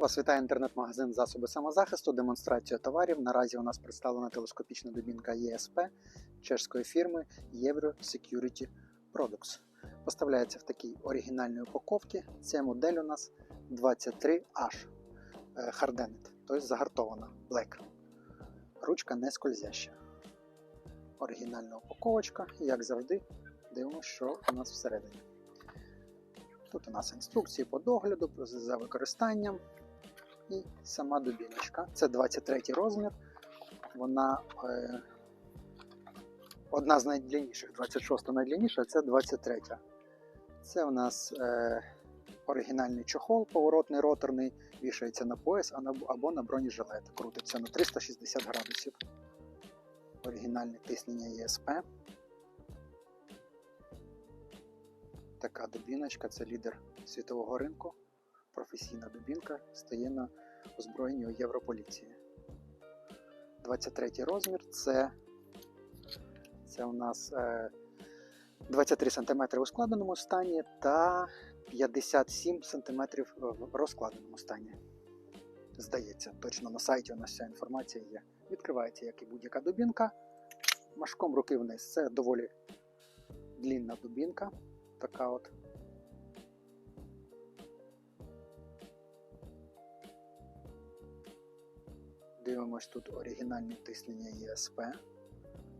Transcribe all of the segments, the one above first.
Вас вітає інтернет-магазин засоби самозахисту, демонстрація товарів. Наразі у нас представлена телескопічна дубінка ЄСП чешської фірми Euro Security Products. Поставляється в такій оригінальній упаковці. Це модель у нас 23H е, Hardened, тобто загартована Black. Ручка не скользяща. Оригінальна упаковочка, як завжди, дивимося, що у нас всередині. Тут у нас інструкції по догляду за використанням і сама дубіночка. Це 23 розмір. Вона е, одна з найдлінніших, 26 найдлінніша, це 23. Це у нас е, оригінальний чохол, поворотний роторний, вішається на пояс або на бронежилет. Крутиться на 360 градусів. Оригінальне тиснення ЄСП. Така дубіночка це лідер світового ринку. Професійна дубінка стає на озброєнні у Європоліції. 23 розмір це, це у нас е, 23 см у складеному стані та 57 см в розкладеному стані. Здається, точно на сайті у нас вся інформація є. Відкривається, як і будь-яка дубінка. Машком руки вниз. Це доволі длінна дубінка. Така от. Дивимось тут оригінальне тиснення ЄСП.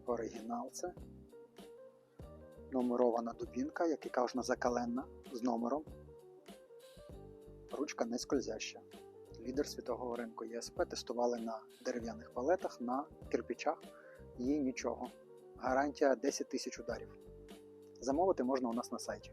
Оригінал це. Номерована дубінка, як і кажна закаленна, з номером. Ручка не скользяща. Лідер світового ринку ЄСП тестували на дерев'яних палетах, на кирпичах. Їй нічого. Гарантія 10 тисяч ударів. Замовити можна у нас на сайті.